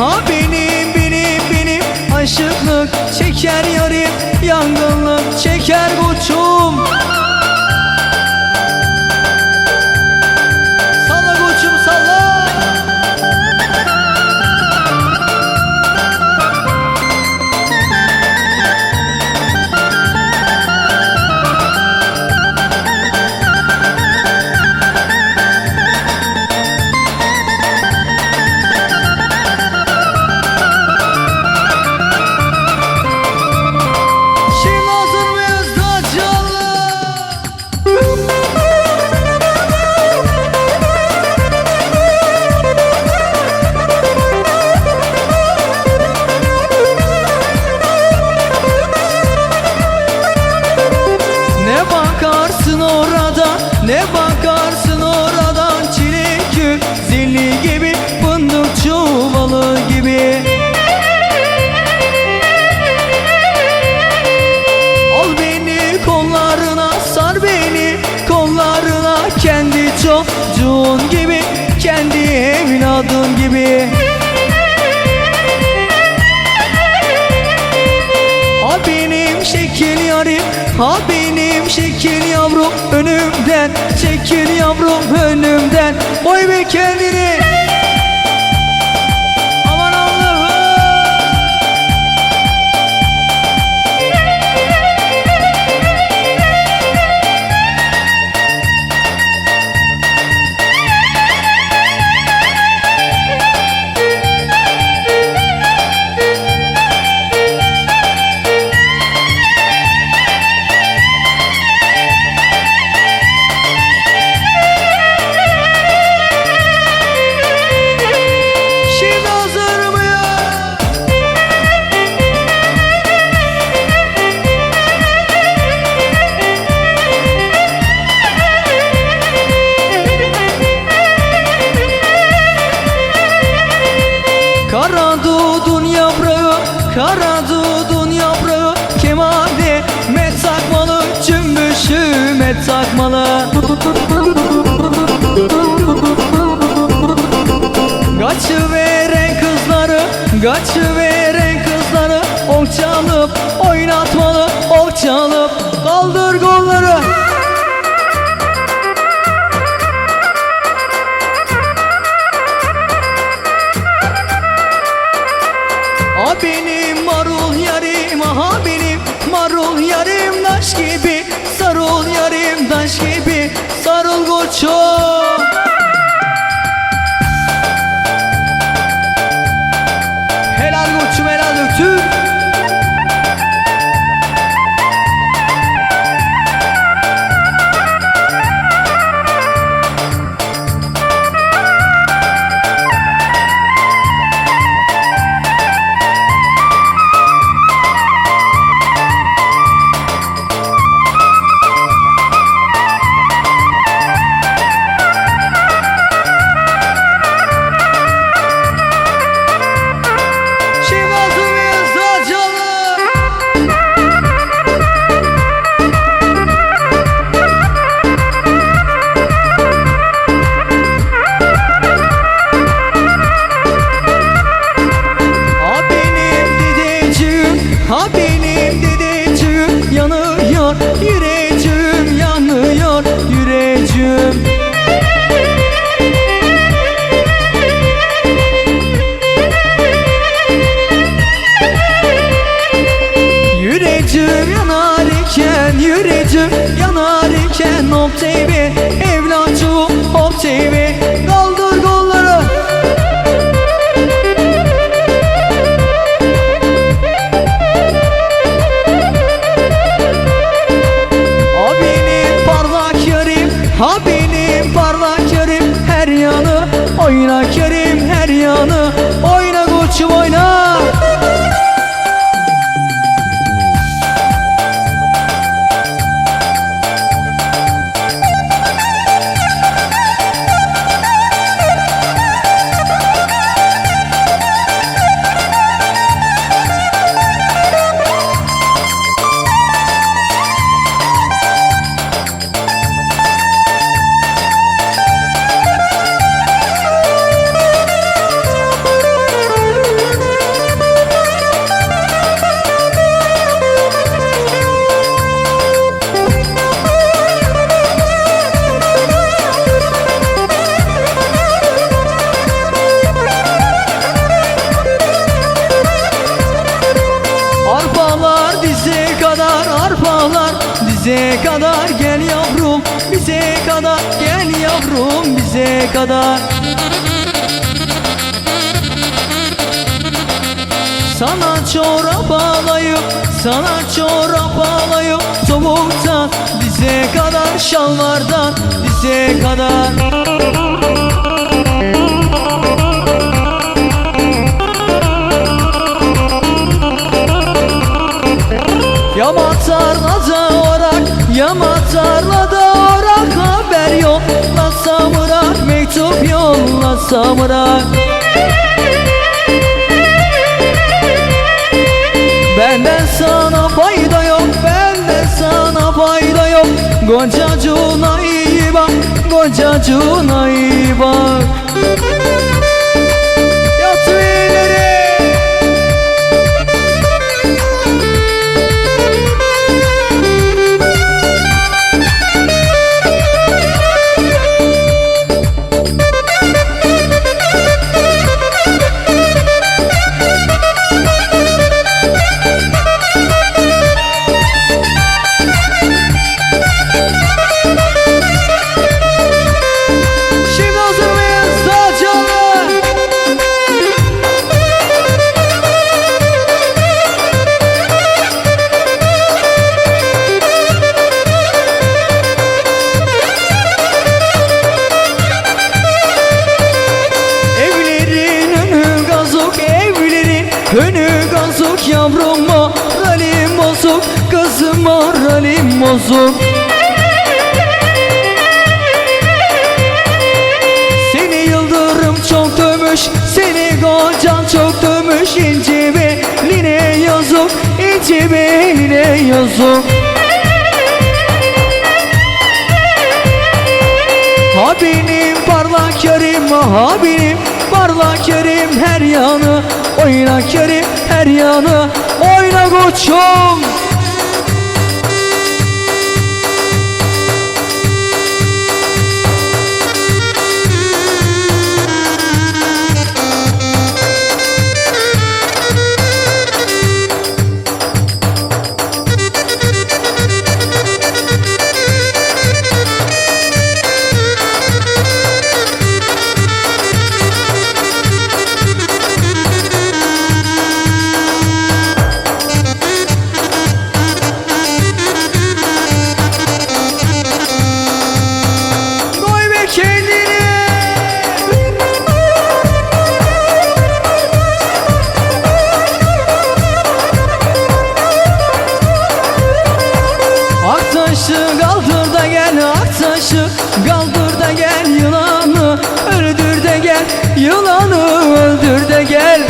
Ha benim benim benim aşıklık çeker yarim Yangınlık çeker koçum Ha benim şekil yavrum önümden Çekil yavrum önümden. Boy be kendini love bize kadar gel yavrum bize kadar gel yavrum bize kadar. Sana çorap alayım, sana çorap alayım Soğuktan bize kadar şalvardan bize kadar. Bırak Benden sana fayda yok Benden sana fayda yok. Goncacığına iyi bak Goncacığına iyi Yavrum moralim bozuk, kızım moralim bozuk Seni yıldırım çok dövmüş Seni kocan çok dövmüş. İnci beline yazık İnci beline yazık. Ha benim parlak yarim Ha benim parlak yarim Her yanı oyna kerim Her yanı oyna koçum Aktaşı kaldır da gel Aktaşı kaldır da gel Yılanı öldür de gel Yılanı öldür de gel.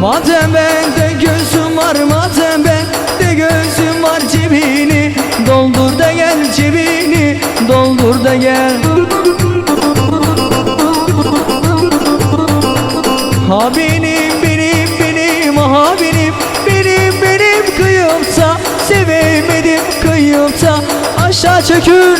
Madem bende gözüm var Madem bende gözüm var Cebini doldur da gel Cebini doldur da gel. Ha benim benim benim ha benim aşağı çökün.